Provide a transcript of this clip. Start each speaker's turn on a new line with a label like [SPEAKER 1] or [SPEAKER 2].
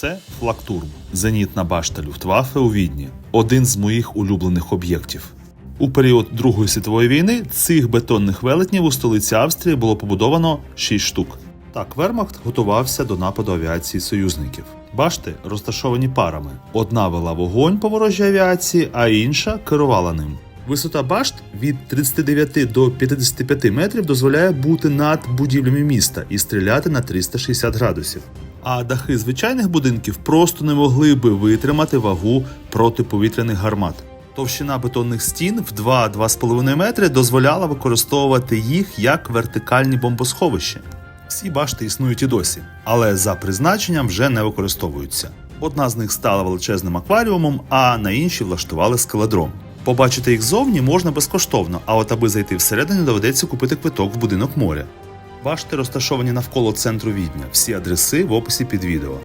[SPEAKER 1] Це флактурм, зенітна башта Люфтваффе у Відні, один з моїх улюблених об'єктів. У період Другої світової війни цих бетонних велетнів у столиці Австрії було побудовано 6 штук. Так, Вермахт готувався до нападу авіації союзників. Башти розташовані парами. Одна вела вогонь по ворожій авіації, а інша керувала ним. Висота башт від 39 до 55 метрів дозволяє бути над будівлями міста і стріляти на 360 градусів. А дахи звичайних будинків просто не могли би витримати вагу протиповітряних гармат. Товщина бетонних стін в 2-2,5 метри дозволяла використовувати їх як вертикальні бомбосховища. Всі башти існують і досі, але за призначенням вже не використовуються. Одна з них стала величезним акваріумом, а на іншій влаштували скеледром. Побачити їх зовні можна безкоштовно, а от аби зайти всередину, доведеться купити квиток в будинок моря. Башти розташовані навколо центру Відня. Всі адреси в описі під відео.